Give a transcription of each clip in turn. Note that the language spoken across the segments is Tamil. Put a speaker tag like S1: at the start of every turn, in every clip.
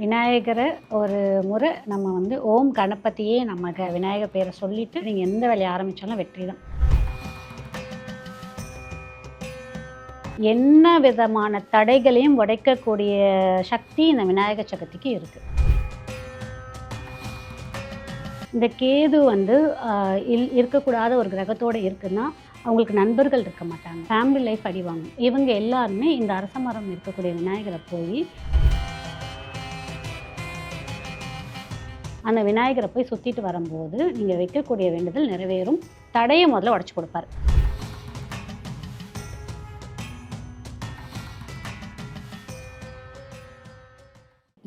S1: விநாயகரை ஒரு முறை நம்ம வந்து ஓம் கணபதியே நமக்கு விநாயகர் பேரை சொல்லிட்டு நீங்கள் எந்த வேலையை ஆரம்பித்தாலும் வெற்றி தான். என்ன விதமான தடைகளையும் உடைக்கக்கூடிய சக்தி இந்த விநாயகர் சதுர்த்திக்கு இருக்குது இந்த கேது வந்து இல் இருக்கக்கூடாத ஒரு கிரகத்தோடு இருக்குன்னா அவங்களுக்கு நண்பர்கள் இருக்க மாட்டாங்க. ஃபேமிலி லைஃப் அடிவாங்க இவங்க எல்லாருமே இந்த அரச மரம் இருக்கக்கூடிய விநாயகரை போய் அந்த விநாயகரை போய் சுற்றிட்டு வரும்போது நீங்கள் வைக்கக்கூடிய வேண்டுதல் நிறைவேறும். தடையை முதல்ல உடச்சி கொடுப்பாரு.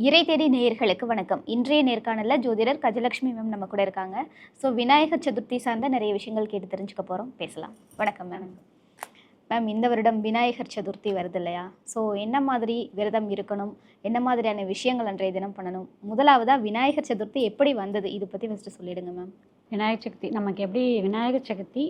S2: இறை தேடி நேயர்களுக்கு வணக்கம். இன்றைய நேர்காணலில் ஜோதிடர் கஜலட்சுமி மேம் நம்ம கூட இருக்காங்க. ஸோ விநாயகர் சதுர்த்தி சார்ந்த நிறைய விஷயங்கள் கேட்டு தெரிஞ்சுக்க போகிறோம் பேசலாம். வணக்கம் மேம் மேம் இந்த வருடம் விநாயகர் சதுர்த்தி வருது இல்லையா ஸோ என்ன மாதிரி விரதம் இருக்கணும்? என்ன மாதிரியான விஷயங்கள் அன்றைய தினம் பண்ணணும்? முதலாவதாக விநாயகர் சதுர்த்தி எப்படி வந்தது? இது பற்றி ஃபஸ்ட்டு சொல்லிடுங்க மேம்
S1: விநாயகர் சதுர்த்தி நமக்கு எப்படி விநாயகர் சதுர்த்தி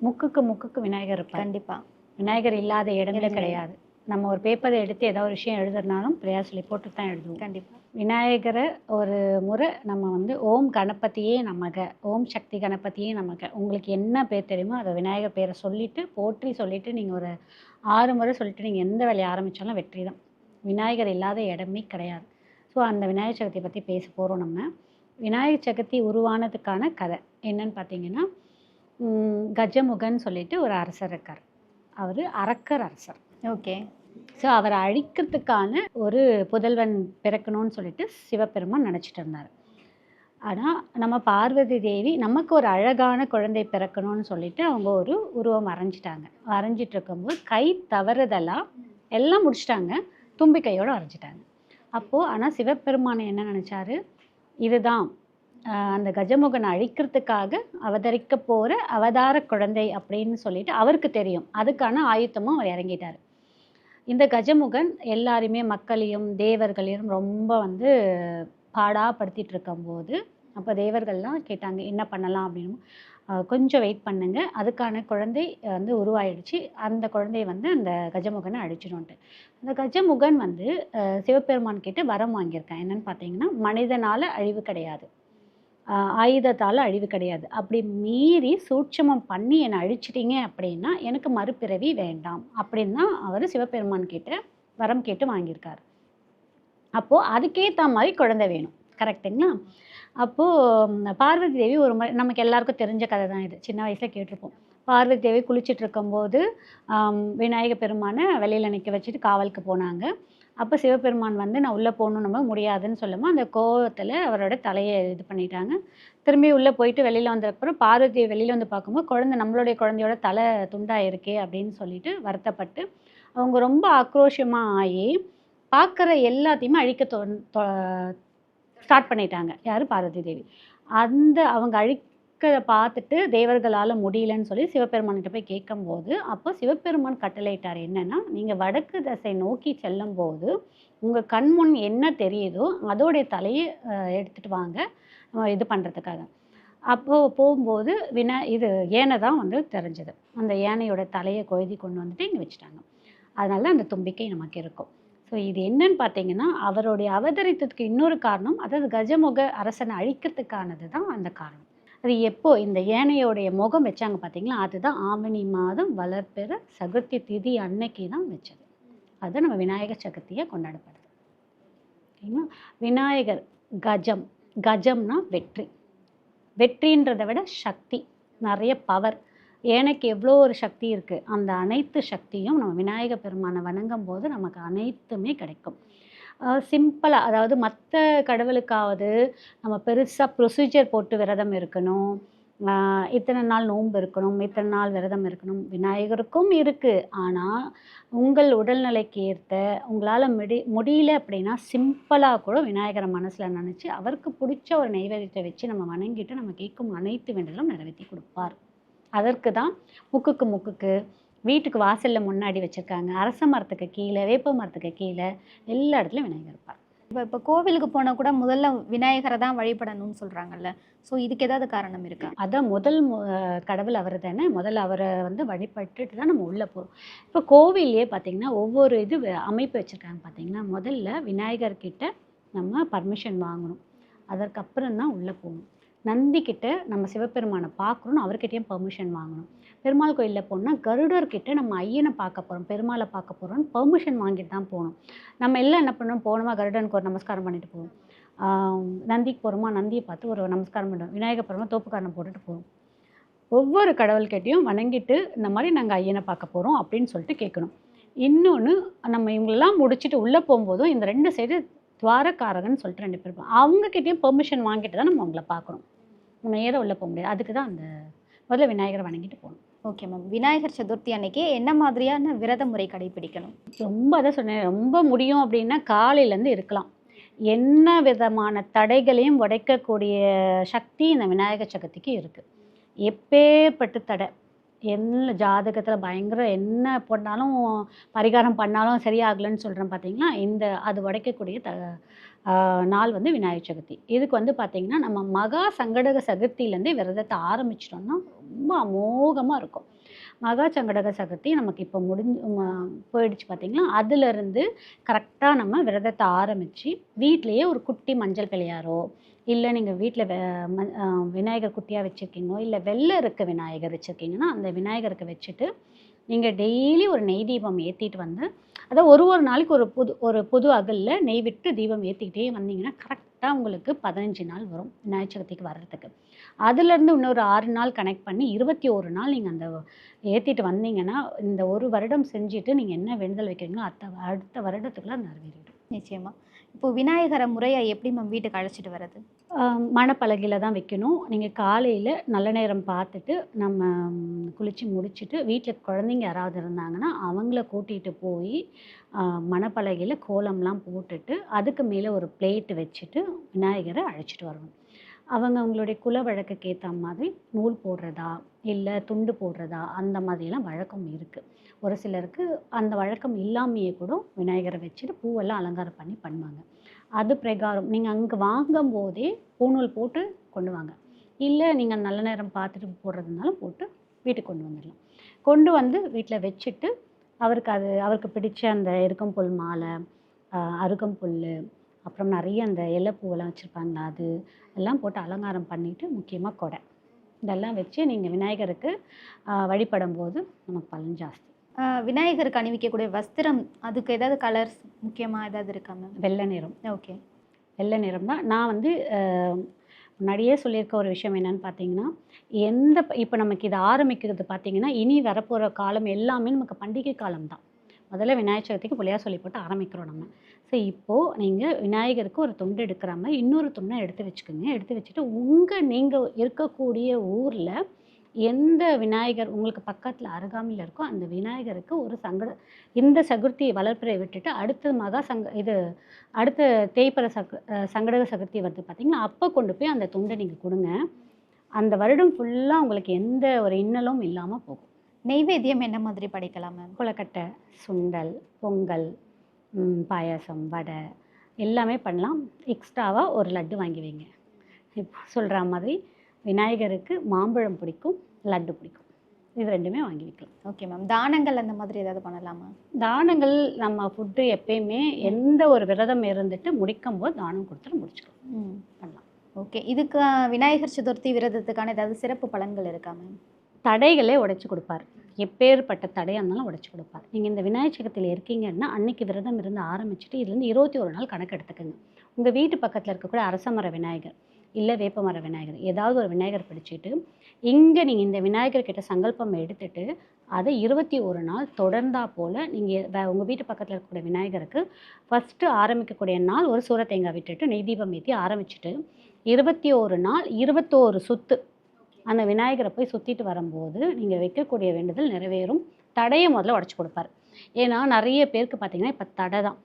S1: முக்குக்கு முக்குக்கு விநாயகர் இருப்பார்.
S2: கண்டிப்பாக
S1: விநாயகர் இல்லாத இடமே கிடையாது. நம்ம ஒரு பேப்பரை எடுத்து ஏதாவது ஒரு விஷயம் எழுதுறனாலும் பிரயாசலி போட்டு தான் எழுதுவோம்.
S2: கண்டிப்பாக
S1: விநாயகரை ஒரு முறை நம்ம வந்து ஓம் கணபதியே நமக ஓம் சக்தி கணபதியே நமக. உங்களுக்கு என்ன பேர் தெரியுமோ அதை விநாயகர் பேரை சொல்லிட்டு போற்றி சொல்லிட்டு நீங்கள் ஒரு ஆறு முறை சொல்லிட்டு நீங்கள் எந்த வேலையை ஆரம்பித்தாலும் வெற்றி தான். விநாயகர் இல்லாத இடமே கிடையாது. ஸோ அந்த விநாயகர் சதுர்த்தியை பற்றி பேச போகிறோம் நம்ம. விநாயகர் சதுர்த்தி உருவானதுக்கான கதை என்னன்னு பார்த்தீங்கன்னா கஜமுகன் சொல்லிட்டு ஒரு அரசர் இருக்கார். அவர் அரக்கர் அரசர்.
S2: ஓகே.
S1: ஸோ அவரை அழிக்கிறதுக்கான ஒரு புதல்வன் பிறக்கணும்னு சொல்லிட்டு சிவபெருமான் நினச்சிட்டு இருந்தார். ஆனால் நம்ம பார்வதி தேவி நமக்கு ஒரு அழகான குழந்தை பிறக்கணும்னு சொல்லிட்டு அவங்க ஒரு உருவம் வரைஞ்சிட்டாங்க வரைஞ்சிட்டு இருக்கும்போது கை தவறுதெல்லாம் எல்லாம் முடிச்சிட்டாங்க. தும்பி கையோடு வரைஞ்சிட்டாங்க அப்போது ஆனால் சிவபெருமானை என்ன நினச்சாரு? இதுதான். அந்த கஜமுகனை அழிக்கிறதுக்காக அவதரிக்க போகிற அவதார குழந்தை அப்படின்னு சொல்லிட்டு அவருக்கு தெரியும். அதுக்கான ஆயுத்தமும் அவர் இறங்கிட்டார். இந்த கஜமுகன் எல்லாரையுமே மக்களையும் தேவர்களையும் ரொம்ப வந்து பாடாப்படுத்திட்டு இருக்கும்போது அப்போ தேவர்கள்லாம் கேட்டாங்க என்ன பண்ணலாம்? அப்படின்னு. கொஞ்சம் வெயிட் பண்ணுங்க. அதுக்கான குழந்தை வந்து உருவாயிடுச்சு. அந்த குழந்தைய வந்து அந்த கஜமுகனை அழிச்சிடும்ட்டு அந்த கஜமுகன் வந்து சிவபெருமான் கிட்ட வரம் வாங்கியிருக்கேன். என்னன்னு பார்த்தீங்கன்னா மனிதனால் அழிவு கிடையாது. ஆயுதத்தால் அழிவு கிடையாது. அப்படி மீறி சூட்சமம் பண்ணி என்னை அழிச்சிட்டிங்க அப்படின்னா எனக்கு மறுபிறவி வேண்டாம் அப்படின்னு தான் அவர் சிவபெருமான் கிட்ட வரம் கேட்டு வாங்கியிருக்காரு. அப்போது அதுக்கேற்ற மாதிரி குழந்தை வேணும். கரெக்டுங்களா அப்போது பார்வதி தேவி ஒரு முறை நமக்கு எல்லாருக்கும் தெரிஞ்ச கதை தான் இது. சின்ன வயசில் கேட்டிருப்போம். பார்வதி தேவி குளிச்சுட்டு இருக்கும்போது விநாயக பெருமானை வெளியில் நிற்க வச்சுட்டு காவலுக்கு போனாங்க. அப்போ சிவபெருமான் வந்து நான் உள்ளே போகணும் நம்ம முடியாதுன்னு சொல்லும்போது அந்த கோவத்தில் அவரோட தலையை இது பண்ணிட்டாங்க. திரும்பி உள்ளே போயிட்டு வெளியில் வந்ததுக்கப்புறம் பார்வதி வெளியில் வந்து பார்க்கும்போது குழந்தை நம்மளுடைய குழந்தையோட தலை துண்டாக இருக்கே அப்படின்னு சொல்லிட்டு வருத்தப்பட்டு அவங்க ரொம்ப ஆக்ரோஷமாக ஆகி பார்க்குற எல்லாத்தையுமே அழிக்க தொ ஸ்டார்ட் பண்ணிட்டாங்க. யார்? பார்வதி தேவி. அந்த அவங்க மக்களை பார்த்துட்டு தேவர்களால் முடியலன்னு சொல்லி சிவபெருமான்கிட்ட போய் கேட்கும்போது அப்போ சிவபெருமான் கட்டளையிட்டார். என்னென்னா நீங்கள் வடக்கு தசை நோக்கி செல்லும்போது உங்கள் கண் முன் என்ன தெரியுதோ அதோடைய தலையை எடுத்துகிட்டு எடுத்துட்டு வாங்க. இது பண்ணுறதுக்காக அப்போது போகும்போது வினா இது யானை தான் வந்து தெரிஞ்சது. அந்த யானையோட தலையை கொழுதி கொண்டு வந்துட்டு இங்கே வச்சுட்டாங்க. அதனால அந்த தும்பிக்கை நமக்கு இருக்கும். ஸோ இது என்னன்னு பார்த்தீங்கன்னா அவருடைய அவதரித்ததுக்கு இன்னொரு காரணம் அதாவது கஜமுக அரசனை அழிக்கிறதுக்கானது தான் அந்த காரணம். அது எப்போ இந்த ஏனையோடைய முகம் வச்சாங்க பார்த்தீங்களா அதுதான் ஆவணி மாதம் வளர்ப்பெற சதுர்த்தி திதி அன்னைக்கு தான் வச்சது. அது நம்ம விநாயகர் சதுர்த்தியை கொண்டாடப்படுது. ஓகேங்களா விநாயகர் கஜம். கஜம்னா வெற்றி. வெற்றின்றதை விட சக்தி. நிறைய பவர் எனக்கு எவ்வளோ ஒரு சக்தி இருக்குது அந்த அனைத்து சக்தியும் நம்ம விநாயகர் பெருமானை வணங்கும் போது நமக்கு அனைத்துமே கிடைக்கும். சிம்பிளாக அதாவது மற்ற கடவுளுக்காவது நம்ம பெருசாக ப்ரொசீஜர் போட்டு விரதம் இருக்கணும். இத்தனை நாள் நோன்பு இருக்கணும் இத்தனை நாள் விரதம் இருக்கணும். விநாயகருக்கும் இருக்குது ஆனால் உங்கள் உடல்நிலைக்கு ஏற்ற உங்களால் முடி முடியல அப்படின்னா சிம்பிளாக கூட விநாயகரை மனசில் நினச்சி அவருக்கு பிடிச்ச ஒரு நைவேத்தியத்தை வச்சு நம்ம வணங்கிட்டு நம்ம கேட்கும் அனைத்து வேண்டலும் நிறைவேற்றி கொடுப்பார். அதற்கு தான் முக்குக்கு முக்குக்கு வீட்டுக்கு வாசலில் முன்னாடி வச்சுருக்காங்க. அரச மரத்துக்கு கீழே வேப்ப மரத்துக்கு கீழே எல்லா இடத்துலையும் விநாயகர் இருப்பார்.
S2: இப்போ இப்போ கோவிலுக்கு போனால் கூட முதல்ல விநாயகரை தான் வழிபடணும்னு சொல்கிறாங்கல்ல ஸோ இதுக்கு ஏதாவது காரணம் இருக்கா?
S1: அதான் முதல் மு- கடவுள் அவர் தானே. முதல்ல அவரை வந்து வழிபட்டுட்டு தான் நம்ம உள்ளே போகிறோம் இப்போ கோவிலே பார்த்திங்கன்னா ஒவ்வொரு இது அமைப்பு வச்சுருக்காங்க பார்த்திங்கன்னா முதல்ல விநாயகர்கிட்ட நம்ம பர்மிஷன் வாங்கணும். அதற்கப்புறம் தான் உள்ளே போகணும். நந்திக்கிட்ட நம்ம சிவபெருமானை பார்க்குறோன்னு அவர்கிட்டயும் பர்மிஷன் வாங்கணும். பெருமாள் கோயிலில் போனால் கருடர்கிட்ட நம்ம ஐயனை பார்க்க போகிறோம் பெருமாளை பார்க்க போகிறோம்னு பெர்மிஷன் வாங்கிட்டு தான் போகணும். நம்ம எல்லாம் என்ன பண்ணோம் போனோமா? கருடனுக்கு ஒரு நமஸ்காரம் பண்ணிட்டு போவோம். நந்திக்கு போகிறோமா நந்தியை பார்த்து ஒரு நமஸ்காரம் பண்ணுவோம். விநாயகர் போகிறோமா தோப்புக்காரணம் போட்டுட்டு போவோம். ஒவ்வொரு கடவுள்கிட்டையும் வணங்கிட்டு இந்த மாதிரி நாங்கள் ஐயனை பார்க்க போகிறோம் அப்படின்னு சொல்லிட்டு கேட்கணும். இன்னொன்று நம்ம இவங்களெல்லாம் முடிச்சுட்டு உள்ளே போகும்போதும் இந்த ரெண்டு சைடு துவாரக்காரகன்னு சொல்லிட்டு ரெண்டு பேர் அவங்கக்கிட்டேயும் பெர்மிஷன் வாங்கிட்டு தான் நம்ம அவங்கள பார்க்கணும். நம்ம நேராக உள்ளே போக முடியாது. அதுக்கு தான் அந்த முதல்ல விநாயகரை வணங்கிட்டு போகணும்.
S2: ஓகே மேம் விநாயகர் சதுர்த்தி அன்னைக்கு என்ன மாதிரியான விரத முறை கடைபிடிக்கணும்
S1: ரொம்ப அதான் சொன்னேன். ரொம்ப முடியும் அப்படின்னா காலையிலேருந்து இருக்கலாம். என்ன விதமான தடைகளையும் உடைக்கக்கூடிய சக்தி இந்த விநாயகர் சதுர்த்திக்கு இருக்குது எப்பேற்பட்டு தடை. என்ன ஜாதகத்தில் பயங்கர என்ன பண்ணாலும் பரிகாரம் பண்ணாலும் சரியாகலைன்னு சொல்கிறேன் பார்த்தீங்களா இந்த அது உடைக்கக்கூடிய த நாள் வந்து விநாயகர் சதுர்த்தி. இதுக்கு வந்து பார்த்திங்கன்னா நம்ம மகா சங்கடக சதுர்த்தியிலேருந்தே விரதத்தை ஆரம்பிச்சிட்டோம்னா ரொம்ப அமோகமாக இருக்கும். மகா சங்கடக சதுர்த்தி நமக்கு இப்போ முடிஞ்சு போயிடுச்சு பார்த்தீங்களா? அதுலேருந்து கரெக்டாக நம்ம விரதத்தை ஆரம்பித்து வீட்டிலேயே ஒரு குட்டி மஞ்சள் பிள்ளையாரோ இல்லை நீங்கள் வீட்டில் விநாயகர் குட்டியாக வச்சுருக்கீங்களோ இல்லை வெள்ளை இருக்க விநாயகர் வச்சுருக்கீங்கன்னா அந்த விநாயகருக்கு வச்சுட்டு நீங்கள் டெய்லி ஒரு நெய் தீபம் ஏற்றிட்டு வந்து அதான் ஒரு ஒரு நாளைக்கு ஒரு புது ஒரு புது அகலில் நெய் விட்டு தீபம் ஏற்றிக்கிட்டே வந்தீங்கன்னா கரெக்டாக உங்களுக்கு பதினஞ்சு நாள் வரும் விநாயகர் சதுர்த்திக்கு வர்றதுக்கு. அதுலேருந்து இன்னொரு ஆறு நாள் கனெக்ட் பண்ணி இருபத்தி ஒரு நாள் நீங்கள் அந்த ஏற்றிட்டு வந்தீங்கன்னா இந்த ஒரு வருடம் செஞ்சுட்டு நீங்கள் என்ன வேண்டுதல் வைக்கிறீங்களோ அடுத்த அடுத்த வருடத்துக்குள்ள நிறைவேறிடும்
S2: நிச்சயமா. இப்போ விநாயகரை முறையா எப்படி மேம் வீட்டுக்கு அழைச்சிட்டு வர்றது?
S1: மணப்பலகையில் தான் வைக்கணும். நீங்கள் காலையில் நல்ல நேரம் பார்த்துட்டு நம்ம குளிச்சு முடிச்சுட்டு வீட்டில் குழந்தைங்க யாராவது இருந்தாங்கன்னா அவங்கள கூட்டிகிட்டு போய் மணப்பலகையில் கோலம்லாம் போட்டுட்டு அதுக்கு மேலே ஒரு பிளேட்டு வச்சுட்டு விநாயகரை அழைச்சிட்டு வரணும். அவங்க அவங்களுடைய குல வழக்குக்கு ஏற்ற மாதிரி நூல் போடுறதா இல்லை துண்டு போடுறதா அந்த மாதிரியெல்லாம் வழக்கம் இருக்குது ஒரு சிலருக்கு அந்த வழக்கம் இல்லாமையே கூட விநாயகரை வச்சுட்டு பூவெல்லாம் அலங்காரம் பண்ணி பண்ணுவாங்க. அது பிரகாரம் நீங்கள் அங்கே வாங்கும் போதே பூநூல் போட்டு கொண்டு வாங்க. இல்லை நீங்கள் நல்ல நேரம் பார்த்துட்டு போடுறதுனாலும் போட்டு வீட்டுக்கு கொண்டு வந்துடலாம். கொண்டு வந்து வீட்டில் வச்சுட்டு அவருக்கு அது அவருக்கு பிடிச்ச அந்த எருக்கம்புல் மாலை அருகம்புல் அப்புறம் நிறைய அந்த இலைப்பூவெல்லாம் வச்சுருப்பாங்களா அது எல்லாம் போட்டு அலங்காரம் பண்ணிவிட்டு முக்கியமாக கொடை. இதெல்லாம் வச்சு நீங்கள் விநாயகருக்கு வழிபடும் போது நமக்கு பலன் ஜாஸ்தி.
S2: விநாயகருக்கு அணிவிக்கக்கூடிய வஸ்திரம் அதுக்கு ஏதாவது கலர்ஸ் முக்கியமா ஏதாவது இருக்கா மேம்
S1: வெள்ளை நிறம்.
S2: ஓகே.
S1: வெள்ளை நிறம் தான். நான் வந்து முன்னாடியே சொல்லியிருக்க ஒரு விஷயம் என்னன்னு பார்த்தீங்கன்னா எந்த இப்போ நமக்கு இது ஆரம்பிக்கிறது பார்த்தீங்கன்னா இனி வரப்போகிற காலம் எல்லாமே நமக்கு பண்டிகை காலம் தான். முதல்ல விநாயகர் சதுர்த்திக்கு புள்ளியார் சொல்லி போட்டு ஆரம்பிக்கிறோம் நம்ம. ஸோ இப்போது நீங்கள் விநாயகருக்கு ஒரு துண்டு எடுக்கிற மாதிரி இன்னொரு துண்டை எடுத்து வச்சுக்கோங்க. எடுத்து வச்சுட்டு உங்கள் நீங்கள் இருக்கக்கூடிய ஊரில் எந்த விநாயகர் உங்களுக்கு பக்கத்தில் அருகாமையில் இருக்கோ அந்த விநாயகருக்கு ஒரு சங்கட இந்த சதுர்த்தி வளர்ப்பிறை விட்டுட்டு அடுத்து மகா சங்க இது அடுத்த தேய்ப்பர சக சங்கடக சதுர்த்தி வருது பார்த்திங்கன்னா அப்போ கொண்டு போய் அந்த துண்டை நீங்கள் கொடுங்க. அந்த வருடம் ஃபுல்லாக உங்களுக்கு எந்த ஒரு இன்னலும் இல்லாமல் போகும்.
S2: நெய்வேத்தியம் என்ன மாதிரி படைக்கலாம் மேம்
S1: கொலக்கட்டை சுண்டல் பொங்கல் பாயாசம் வடை எல்லாமே பண்ணலாம். எக்ஸ்ட்ராவாக ஒரு லட்டு வாங்கி வைங்க. இப்போ சொல்கிற மாதிரி விநாயகருக்கு மாம்பழம் பிடிக்கும் லட்டு பிடிக்கும். இது ரெண்டுமே வாங்கி வைக்கலாம்.
S2: ஓகே மேம் தானங்கள் அந்த மாதிரி ஏதாவது பண்ணலாமா?
S1: தானங்கள் நம்ம ஃபுட்டு எப்பயுமே எந்த ஒரு விரதம் இருந்துட்டு முடிக்கும் போது தானம் கொடுத்துட்டு முடிச்சுக்கலாம்.
S2: ம்.
S1: பண்ணலாம்.
S2: ஓகே இதுக்கு விநாயகர் சதுர்த்தி விரதத்துக்கான ஏதாவது சிறப்பு பலன்கள் இருக்கா மேம்
S1: தடைகளே உடைச்சு கொடுப்பார். எப்பேற்பட்ட தடையாக இருந்தாலும் உடைச்சு கொடுப்பார். நீங்கள் இந்த விநாயகர் சதுர்த்தியில் இருக்கீங்கன்னா அன்னைக்கு விரதம் இருந்து ஆரம்பிச்சுட்டு இதுலேருந்து இருபத்தி ஒரு நாள் கணக்கு எடுத்துக்கோங்க. உங்கள் வீட்டு பக்கத்தில் இருக்கக்கூடிய அரசமர விநாயகர் இல்லை வேப்பமர விநாயகர் ஏதாவது ஒரு விநாயகர் பிடிச்சிட்டு இங்கே நீங்கள் இந்த விநாயகர்கிட்ட சங்கல்பம் எடுத்துட்டு அதை இருபத்தி ஒரு நாள் தொடர்ந்தா போல் நீங்கள் உங்கள் வீட்டு பக்கத்தில் இருக்கக்கூடிய விநாயகருக்கு ஃபஸ்ட்டு ஆரம்பிக்கக்கூடிய நாள் ஒரு சூர தேங்காய் விட்டுட்டு நெய் தீபம் ஏற்றி ஆரம்பிச்சுட்டு இருபத்தி ஒரு நாள் இருபத்தோரு சுத்து அந்த விநாயகரை போய் சுற்றிட்டு வரும்போது நீங்கள் வைக்கக்கூடிய வேண்டுதல் நிறைவேறும். தடையை முதல்ல உடச்சி கொடுப்பார். ஏன்னா நிறைய பேருக்கு பார்த்தீங்கன்னா இப்போ தடை தான்.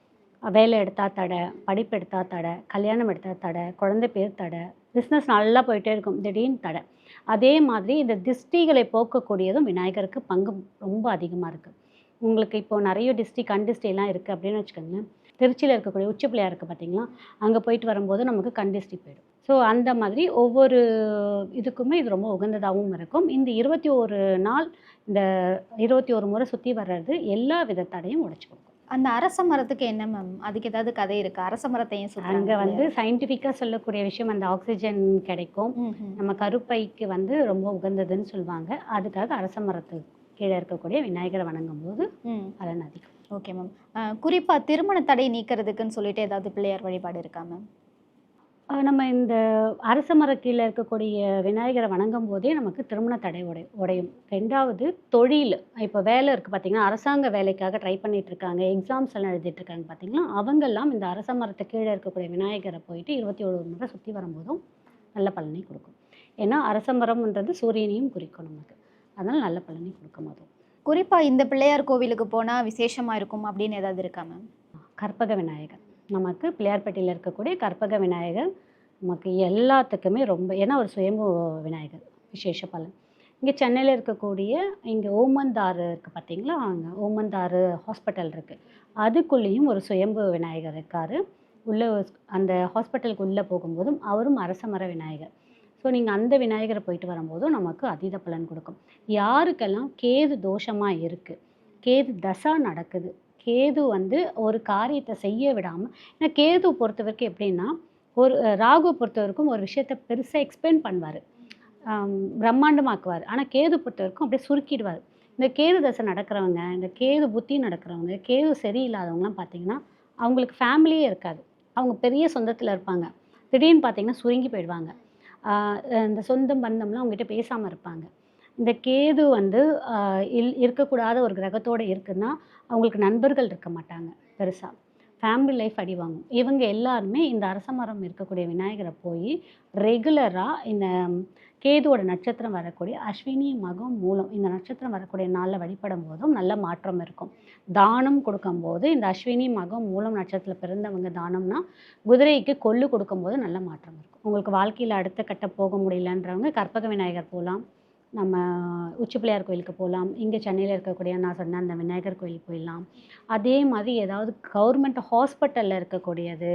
S1: வேலை எடுத்தால் தடை படிப்பு எடுத்தால் தடை கல்யாணம் எடுத்தால் தடை குழந்தை பேர் தடை பிஸ்னஸ் நல்லா போயிட்டே இருக்கும் திடீர்னு தடை. அதே மாதிரி இந்த திஷ்டிகளை போக்கக்கூடியதும் விநாயகருக்கு பங்கு ரொம்ப அதிகமாக இருக்குது உங்களுக்கு இப்போ நிறைய டிஸ்ட்ரி கண் டிஸ்ட்ரிலாம் இருக்குது அப்படின்னு வச்சுக்கோங்களேன். திருச்சியில் இருக்கக்கூடிய உச்சி பிள்ளையார் இருக்குது பார்த்தீங்களா அங்கே போயிட்டு வரும்போது நமக்கு கண் டிஸ்ட்ரி போயிடும். ஸோ அந்த மாதிரி ஒவ்வொரு இதுக்குமே இது ரொம்ப உகந்ததாகவும் இருக்கும். இந்த இருபத்தி ஒரு நாள் இந்த இருபத்தி ஒரு முறை சுற்றி வர்றது எல்லா வித தடையும் உடைச்சு கொடுக்கும்.
S2: அந்த அரச மரத்துக்கு என்ன மேம் அதுக்கு ஏதாவது கதை இருக்கு? அரச மரத்தை ஏன்
S1: அங்கே வந்து சயின்டிஃபிக்காக சொல்லக்கூடிய விஷயம் அந்த ஆக்சிஜன் கிடைக்கும். நம்ம கருப்பைக்கு வந்து ரொம்ப உகந்ததுன்னு சொல்லுவாங்க. அதுக்காக அரச மரத்துக்கு கீழே இருக்கக்கூடிய விநாயகரை வணங்கும் போது பலன் அதிகம்
S2: ஓகே மேம் குறிப்பா திருமண தடை நீக்கிறதுக்குன்னு சொல்லிட்டு ஏதாவது பிள்ளையார் வழிபாடு இருக்கா மேம்
S1: நம்ம இந்த அரச மர கீழே இருக்கக்கூடிய விநாயகரை வணங்கும் போதே நமக்கு திருமண தடை உடை உடையும். ரெண்டாவது தொழில். இப்போ வேலை இருக்குது பார்த்தீங்கன்னா அரசாங்க வேலைக்காக ட்ரை பண்ணிட்டு இருக்காங்க. எக்ஸாம்ஸ் எல்லாம் எழுதிட்டு இருக்காங்க பார்த்தீங்களா அவங்கெல்லாம் இந்த அரச மரத்து கீழே இருக்கக்கூடிய விநாயகரை போயிட்டு இருபத்தி ஏழு முறை சுற்றி வரும்போதும் நல்ல பலனை கொடுக்கும். ஏன்னா அரச மரம்ன்றது சூரியனையும் குறிக்கும் நமக்கு. அதனால் நல்ல பலனை கொடுக்கும் அதுவும்
S2: குறிப்பா இந்த பிள்ளையார் கோவிலுக்கு போனா விசேஷமா இருக்கும் அப்படின்னு ஏதாவது இருக்கா மேம்?
S1: கற்பக விநாயகர். நமக்கு பிள்ளையார்பட்டியில் இருக்கக்கூடிய கற்பக விநாயகர் நமக்கு எல்லாத்துக்குமே ரொம்ப ஏன்னா ஒரு சுயம்பு விநாயகர் விசேஷ பலன். இங்கே சென்னையில் இருக்கக்கூடிய இங்கே ஓமந்தாறு இருக்குது பார்த்தீங்களா? அங்கே ஓமந்தாறு ஹாஸ்பிட்டல் இருக்குது அதுக்குள்ளேயும் ஒரு சுயம்பு விநாயகர் இருக்கார். உள்ளே அந்த ஹாஸ்பிட்டலுக்கு உள்ளே போகும்போதும் அவரும் அரசமர விநாயகர். ஸோ நீங்கள் அந்த விநாயகரை போயிட்டு வரும்போதும் நமக்கு அதீத பலன் கொடுக்கும். யாருக்கெல்லாம் கேது தோஷமாக இருக்குது கேது தசா நடக்குது கேது வந்து ஒரு காரியத்தை செய்ய விடாமல் ஏன்னா கேது பொறுத்த வரைக்கும் எப்படின்னா ஒரு ராகு பொறுத்த வரைக்கும் ஒரு விஷயத்த பெருசாக எக்ஸ்பிளைன் பண்ணுவார். பிரம்மாண்டமாக்குவார். ஆனால் கேது பொறுத்த வரைக்கும் அப்படியே சுருக்கிடுவார். இந்த கேது தசை நடக்கிறவங்க இந்த கேது புத்தி நடக்கிறவங்க கேது சரியில்லாதவங்கலாம் பார்த்தீங்கன்னா அவங்களுக்கு ஃபேமிலியே இருக்காது. அவங்க பெரிய சொந்தத்தில் இருப்பாங்க. திடீர்னு பார்த்தீங்கன்னா சுருங்கி போயிடுவாங்க. இந்த சொந்தம் பந்தம்லாம் அவங்ககிட்ட பேசாமல் இருப்பாங்க. இந்த கேது வந்து இல் இருக்கக்கூடாத ஒரு கிரகத்தோடு இருக்குன்னா அவங்களுக்கு நண்பர்கள் இருக்க மாட்டாங்க பெருசாக ஃபேமிலி லைஃப் அடிவாங்கும் இவங்க எல்லாருமே இந்த அரச மரம் இருக்கக்கூடிய விநாயகரை போய் ரெகுலராக இந்த கேதுவோட நட்சத்திரம் வரக்கூடிய அஸ்வினி மகம் மூலம் இந்த நட்சத்திரம் வரக்கூடிய நாளில் வழிபடும் போதும் நல்ல மாற்றம் இருக்கும். தானம் கொடுக்கும்போது இந்த அஸ்வினி மகம் மூலம் நட்சத்திரத்தில் பிறந்தவங்க தானம்னா குதிரைக்கு கொள்ளு கொடுக்கும்போது நல்ல மாற்றம் இருக்கும். உங்களுக்கு வாழ்க்கையில் அடுத்த கட்ட போக முடியலன்றவங்க கற்பக விநாயகர் போகலாம். நம்ம உச்சி பிள்ளையார் கோயிலுக்கு போகலாம். இங்கே சென்னையில் இருக்கக்கூடிய நான் சொன்ன அந்த விநாயகர் கோயில் போயிடலாம். அதே மாதிரி ஏதாவது கவர்மெண்ட் ஹாஸ்பிட்டலில் இருக்கக்கூடியது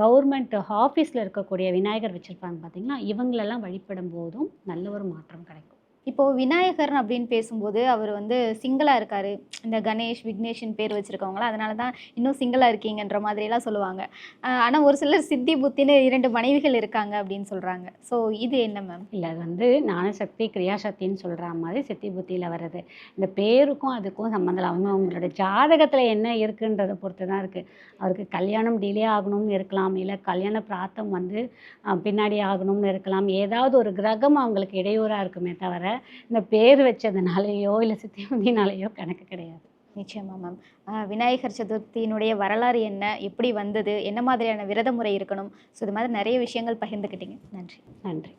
S1: கவர்மெண்ட் ஆஃபீஸில் இருக்கக்கூடிய விநாயகர் வச்சுருப்பாங்க பார்த்திங்கன்னா இவங்களெல்லாம் வழிபடும் போதும் நல்ல ஒரு மாற்றம் கிடைக்கும்.
S2: இப்போது விநாயகர் அப்படின்னு பேசும்போது அவர் வந்து சிங்கிளாக இருக்கார். இந்த கணேஷ் விக்னேஷன் பேர் வச்சுருக்கவங்கள அதனால தான் இன்னும் சிங்கிளாக இருக்கீங்கன்ற மாதிரிலாம் சொல்லுவாங்க. ஆனால் ஒரு சிலர் சித்தி புத்தின்னு இரண்டு மனைவிகள் இருக்காங்க அப்படின்னு சொல்கிறாங்க ஸோ இது என்ன மேம்
S1: இல்லை அது வந்து ஞானசக்தி கிரியாசக்தின்னு சொல்கிற மாதிரி சித்தி புத்தியில் வர்றது இந்த பேருக்கும் அதுக்கும் சம்மந்தம் இல்லை. அவங்க அவங்களோட ஜாதகத்தில் என்ன இருக்குன்றதை பொறுத்து தான் இருக்குது அவருக்கு கல்யாணம் டிலே ஆகணும்னு இருக்கலாம். இல்லை கல்யாண பிராத்தம் வந்து பின்னாடி ஆகணும்னு இருக்கலாம். ஏதாவது ஒரு கிரகம் அவங்களுக்கு இடையூறாக இருக்குமே தவிர இந்த பேர் வச்சதுனாலேயோ இல்லை சித்தி புத்தினாலேயோ கணக்கு கிடையாது.
S2: நிச்சயமா மேம் விநாயகர் சதுர்த்தியினுடைய வரலாறு என்ன? எப்படி வந்தது? என்ன மாதிரியான விரத முறை இருக்கணும்? ஸோ இது மாதிரி நிறைய விஷயங்கள் பகிர்ந்துக்கிட்டீங்க நன்றி.
S1: நன்றி.